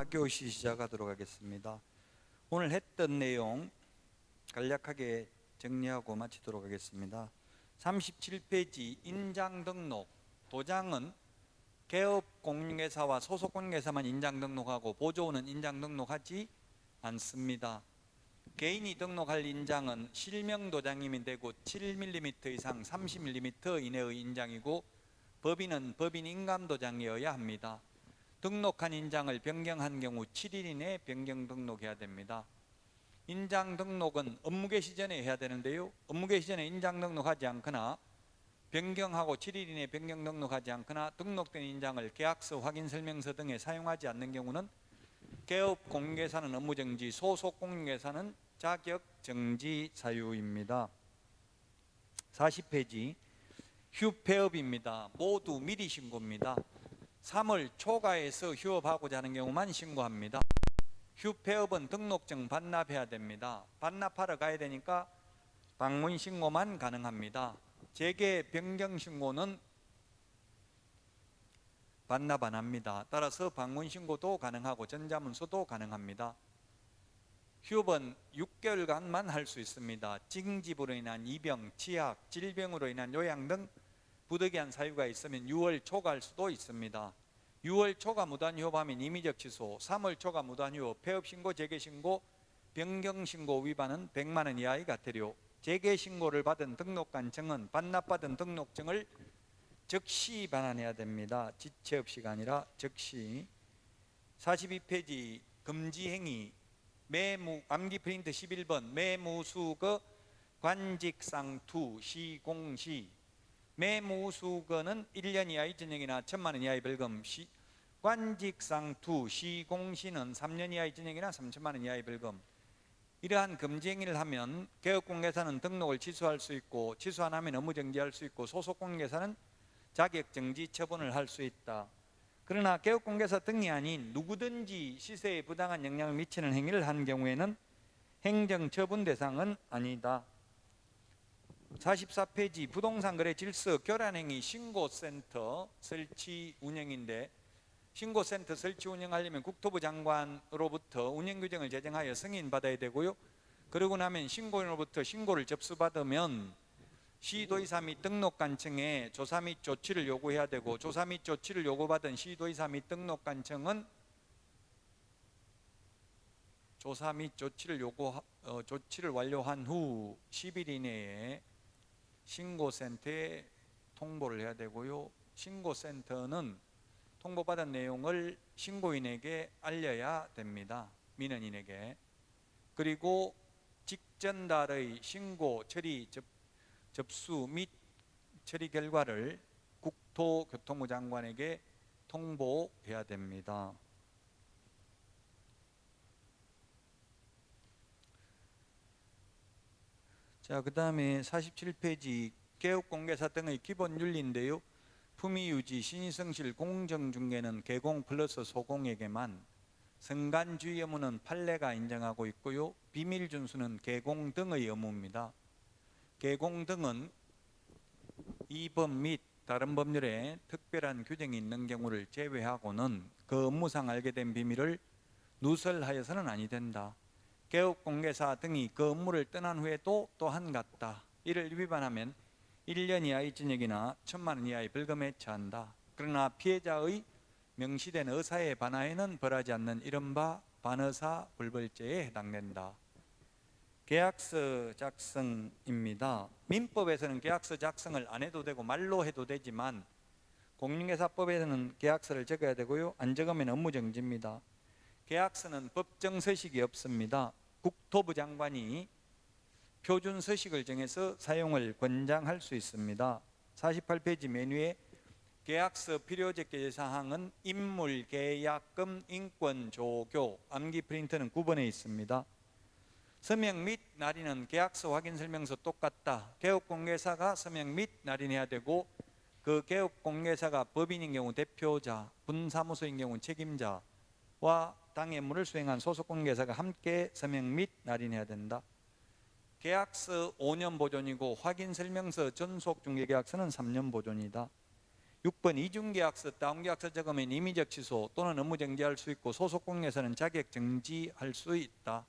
4교시 시작하도록 하겠습니다. 오늘 했던 내용 간략하게 정리하고 마치도록 하겠습니다. 37페이지 인장 등록 도장은 개업 공인회사와 소속 공인회사만 인장 등록하고 보조원은 인장 등록하지 않습니다. 개인이 등록할 인장은 실명 도장이면 되고 7mm 이상 30mm 이내의 인장이고 법인은 법인 인감 도장이어야 합니다. 등록한 인장을 변경한 경우 7일 이내 변경 등록해야 됩니다. 인장 등록은 업무 개시 전에 해야 되는데요. 업무 개시 전에 인장 등록하지 않거나 변경하고 7일 이내 변경 등록하지 않거나 등록된 인장을 계약서 확인 설명서 등에 사용하지 않는 경우는 개업 공개사는 업무 정지, 소속 공개사는 자격 정지 사유입니다. 40페이지 휴폐업입니다. 모두 미리 신고입니다. 3월 초과해서 휴업하고자 하는 경우만 신고합니다. 휴폐업은 등록증 반납해야 됩니다. 반납하러 가야 되니까 방문 신고만 가능합니다. 재개 변경 신고는 반납 안 합니다. 따라서 방문 신고도 가능하고 전자문서도 가능합니다. 휴업은 6개월간만 할 수 있습니다. 징집으로 인한 입영, 치약, 질병으로 인한 요양 등 부득이한 사유가 있으면 6월 초과할 수도 있습니다. 6월 초과 무단 휴업하면 임의적 취소, 3월 초과 무단 휴업, 폐업 신고, 재개 신고, 변경 신고 위반은 100만 원 이하의 과태료. 재개 신고를 받은 등록관청은 반납받은 등록증을 즉시 반환해야 됩니다. 지체 없이가 아니라 즉시. 42페이지 금지 행위 매무 암기 프린트 11번 매무수거 관직상투 시공시 매무수거는 1년 이하의 전역이나 천만 원 이하의 벌금 시, 관직상 투 시공시는 3년 이하의 전역이나 3천만 원 이하의 벌금 이러한 금지 행위를 하면 개업공개사는 등록을 취소할 수 있고 취소 안 하면 업무 정지할 수 있고 소속공개사는 자격 정지 처분을 할 수 있다. 그러나 개업공개사 등이 아닌 누구든지 시세에 부당한 영향을 미치는 행위를 한 경우에는 행정처분 대상은 아니다. 44페이지 부동산 거래 질서 교란행위 신고센터 설치 운영인데 신고센터 설치 운영하려면 국토부 장관으로부터 운영 규정을 제정하여 승인 받아야 되고요. 그러고 나면 신고인으로부터 신고를 접수받으면 시도의사 및 등록관청에 조사 및 조치를 요구해야 되고 조사 및 조치를 요구받은 시도의사 및 등록관청은 조사 및 조치를 요구 어, 조치를 완료한 후 10일 이내에 신고센터에 통보를 해야 되고요. 신고센터는 통보받은 내용을 신고인에게 알려야 됩니다. 민원인에게. 그리고 직전달의 신고 처리 접, 접수 및 처리 결과를 국토교통부 장관에게 통보해야 됩니다. 자, 그 다음에 47페이지 개업공개사 등의 기본 윤리인데요. 품위 유지, 신의성실, 공정중개는 개공 플러스 소공에게만 성간주의 의무는 판례가 인정하고 있고요. 비밀 준수는 개공 등의 의무입니다. 개공 등은 이 법 및 다른 법률에 특별한 규정이 있는 경우를 제외하고는 그 업무상 알게 된 비밀을 누설하여서는 아니 된다. 개업 공개사 등이 그 업무를 떠난 후에도 또한 같다. 이를 위반하면 1년 이하의 징역이나 천만 원 이하의 벌금에 처한다. 그러나 피해자의 명시된 의사에 반하에는 벌하지 않는 이른바 반의사 불벌죄에 해당된다. 계약서 작성입니다. 민법에서는 계약서 작성을 안 해도 되고 말로 해도 되지만 공인회사법에서는 계약서를 적어야 되고요. 안 적으면 업무 정지입니다. 계약서는 법정 서식이 없습니다. 국토부 장관이 표준 서식을 정해서 사용을 권장할 수 있습니다. 48페이지 메뉴에 계약서 필요적 사항은 인물 계약금 인권 조교 암기 프린터는 9번에 있습니다. 서명 및 날인은 계약서 확인 설명서 똑같다. 개업 공개사가 서명 및 날인해야 되고 그 개업 공개사가 법인인 경우 대표자, 분사무소인 경우 책임자 와 당해물을 수행한 소속 공개사가 함께 서명 및 날인해야 된다. 계약서 5년 보존이고 확인 설명서 전속 중개 계약서는 3년 보존이다. 6번 이중 계약서 다운 계약서 적으면 임의적 취소 또는 업무 정지할 수 있고 소속공에서는 자격 정지할 수 있다.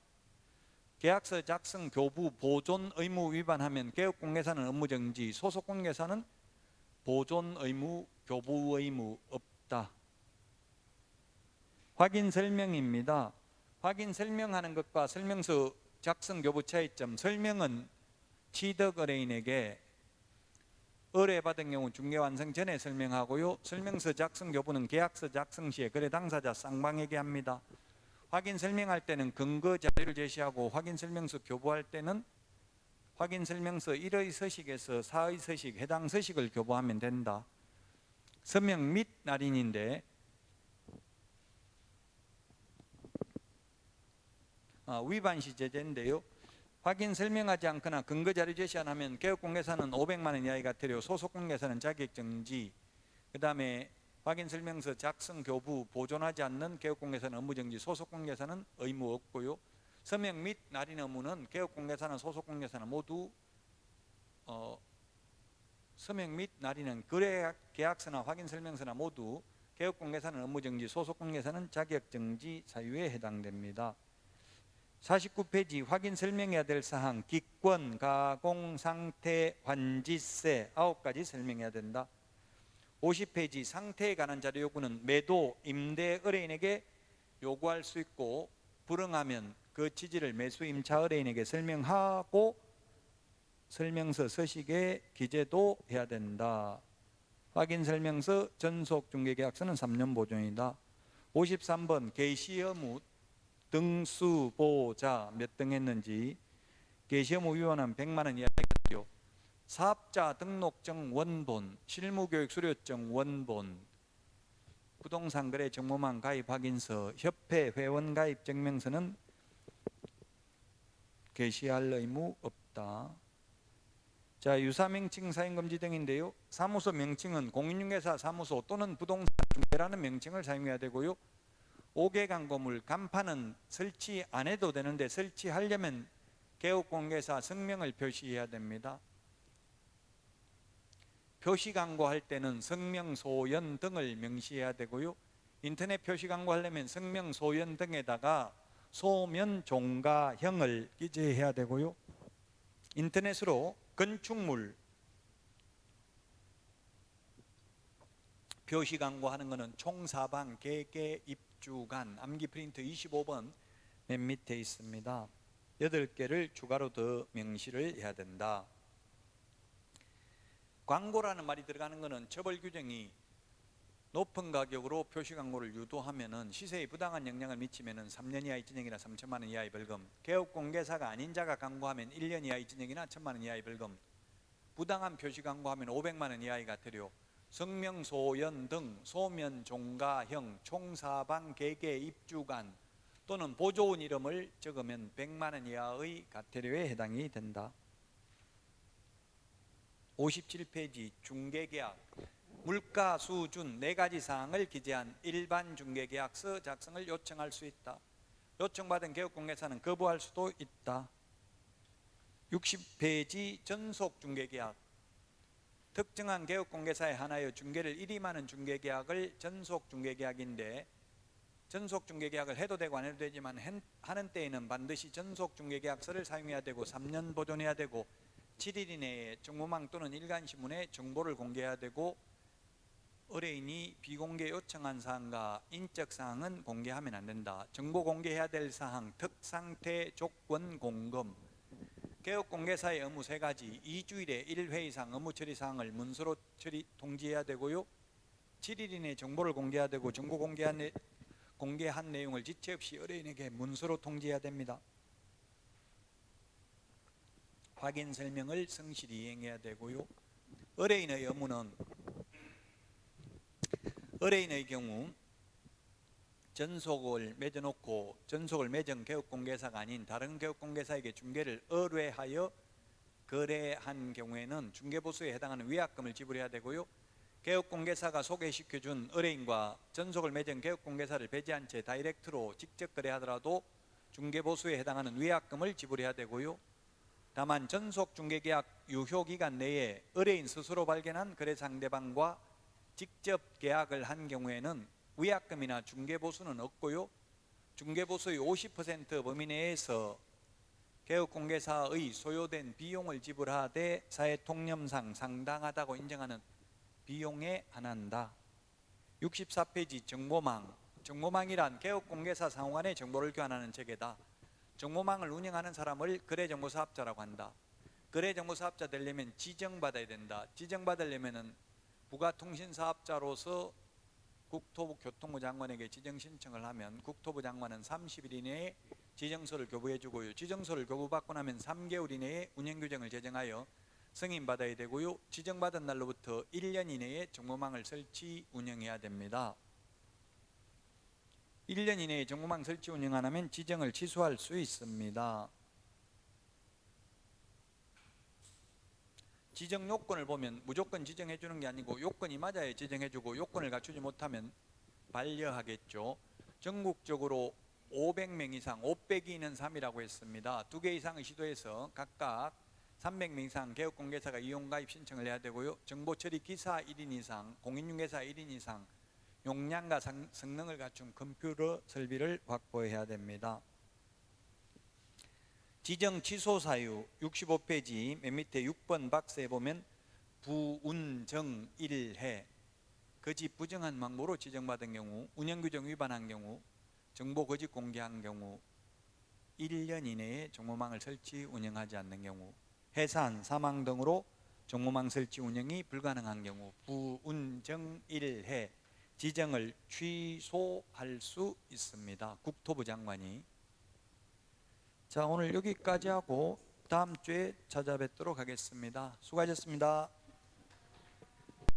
계약서 작성 교부 보존 의무 위반하면 개업 공개사는 업무 정지, 소속 공개사는 보존 의무 교부 의무 없다. 확인 설명입니다. 확인 설명하는 것과 설명서 작성 교부 차이점. 설명은 취득 의뢰인에게 의뢰받은 경우 중개 완성 전에 설명하고요. 설명서 작성 교부는 계약서 작성 시에 거래 당사자 쌍방에게 합니다. 확인 설명할 때는 근거 자료를 제시하고 확인 설명서 교부할 때는 확인 설명서 1의 서식에서 4의 서식 해당 서식을 교부하면 된다. 서명 및 날인인데 위반 시 제재인데요. 확인 설명하지 않거나 근거 자료 제시 안 하면 개업 공개사는 500만 원 이하가 되려 소속 공개사는 자격 정지. 그다음에 확인 설명서 작성 교부 보존하지 않는 개업 공개사는 업무 정지, 소속 공개사는 의무 없고요. 서명 및 날인 의무는 개업 공개사나 소속 공개사는 모두 어, 서명 및 날인은 거래 계약서나 확인 설명서나 모두 개업 공개사는 업무 정지, 소속 공개사는 자격 정지 사유에 해당됩니다. 49페이지 확인 설명해야 될 사항 기권, 가공, 상태, 환지세 아홉 가지 설명해야 된다. 50페이지 상태에 관한 자료 요구는 매도, 임대 의뢰인에게 요구할 수 있고 불응하면 그 취지를 매수 임차 의뢰인에게 설명하고 설명서 서식에 기재도 해야 된다. 확인 설명서 전속 중개 계약서는 3년 보존이다. 53번 개시 의무 등수 보자 몇 등 했는지 의무 위반은 100만 원 이하겠죠. 사업자 등록증 원본, 실무교육 수료증 원본, 부동산 거래 정보망 가입 확인서, 협회 회원 가입 증명서는 게시할 의무 없다. 자, 유사 명칭 사용 금지 등인데요. 사무소 명칭은 공인중개사 사무소 또는 부동산 중개라는 명칭을 사용해야 되고요. 5개 광고물 간판은 설치 안 해도 되는데 설치하려면 개업공개사 성명을 표시해야 됩니다. 표시 광고할 때는 성명, 소연 등을 명시해야 되고요. 인터넷 표시 광고하려면 성명, 소연 등에다가 소면, 종가형을 기재해야 되고요. 인터넷으로 건축물 표시 광고하는 것은 총사방, 개개, 입 주간, 암기 프린트 25번 맨 밑에 있습니다. 8개를 추가로 더 명시를 해야 된다. 광고라는 말이 들어가는 것은 처벌 규정이 높은 가격으로 표시 광고를 유도하면은 시세에 부당한 영향을 미치면은 3년 이하의 징역이나 3천만 원 이하의 벌금. 개업 공개사가 아닌 자가 광고하면 1년 이하의 징역이나 1천만 원 이하의 벌금. 부당한 표시 광고하면 500만 원 이하의 가태료. 성명 소연 등 소면 종가형 총사방 개개 입주간 또는 보조원 이름을 적으면 100만 원 이하의 가태료에 해당이 된다. 57페이지 중개계약 물가 수준 네 가지 사항을 기재한 일반 중개계약서 작성을 요청할 수 있다. 요청받은 개업공개사는 거부할 수도 있다. 60페이지 전속 중개계약 특정한 개업 공개사에 한하여 중개를 일임하는 중개계약을 전속 중개계약인데 전속 중개계약을 해도 되고 안 해도 되지만 하는 때에는 반드시 전속 중개계약서를 사용해야 되고 3년 보존해야 되고 7일 이내에 정보망 또는 일간신문에 정보를 공개해야 되고 의뢰인이 비공개 요청한 사항과 인적 사항은 공개하면 안 된다. 정보 공개해야 될 사항, 특상태 조건 공검, 개업 공개사의 업무 세 가지, 2주일에 1회 이상 업무 처리 사항을 문서로 처리 통지해야 되고요. 7일 이내 정보를 공개해야 되고 정보 공개한, 내, 공개한 내용을 지체 없이 의뢰인에게 문서로 통지해야 됩니다. 확인 설명을 성실히 이행해야 되고요. 의뢰인의 업무는 의뢰인의 경우 전속을 맺어놓고 전속을 맺은 개업공개사가 아닌 다른 개업공개사에게 중개를 의뢰하여 거래한 경우에는 중개보수에 해당하는 위약금을 지불해야 되고요. 개업공개사가 소개시켜준 의뢰인과 전속을 맺은 개업공개사를 배제한 채 다이렉트로 직접 거래하더라도 중개보수에 해당하는 위약금을 지불해야 되고요. 다만 전속 중개계약 유효 기간 내에 의뢰인 스스로 발견한 거래 상대방과 직접 계약을 한 경우에는 위약금이나 중개보수는 없고요. 중개보수의 50% 범위 내에서 개업공개사의 소요된 비용을 지불하되 사회 통념상 상당하다고 인정하는 비용에 한한다. 64페이지 정보망. 정보망이란 개업공개사 상호 간의 정보를 교환하는 체계다. 정보망을 운영하는 사람을 거래정보사업자라고 한다. 거래정보사업자 되려면 지정받아야 된다. 지정받으려면은 부가통신사업자로서 국토부 교통부 장관에게 지정 신청을 하면 국토부 장관은 30일 이내에 지정서를 교부해 주고요. 지정서를 교부받고 나면 3개월 이내에 운영 규정을 제정하여 승인 받아야 되고요. 지정받은 날로부터 1년 이내에 정보망을 설치 운영해야 됩니다. 1년 이내에 정보망 설치 운영 안 하면 지정을 취소할 수 있습니다. 지정 요건을 보면 무조건 지정해 주는 게 아니고 요건이 맞아야 지정해 주고 요건을 갖추지 못하면 반려하겠죠. 전국적으로 500명 이상, 500이는 3이라고 했습니다. 두 개 이상의 시도에서 각각 300명 이상 개업 공개사가 이용 가입 신청을 해야 되고요. 정보 처리 기사 1인 이상, 공인중개사 1인 이상 용량과 성- 성능을 갖춘 컴퓨터 설비를 확보해야 됩니다. 지정 취소 사유 65페이지 맨 밑에 6번 박스에 보면 부운정 1해 거짓 부정한 망보로 지정받은 경우 운영규정 위반한 경우 정보 거짓 공개한 경우 1년 이내에 정보망을 설치 운영하지 않는 경우 해산 사망 등으로 정보망 설치 운영이 불가능한 경우 부운정 1해 지정을 취소할 수 있습니다. 국토부 장관이 자 오늘 여기까지 하고 다음 주에 찾아뵙도록 하겠습니다. 수고하셨습니다.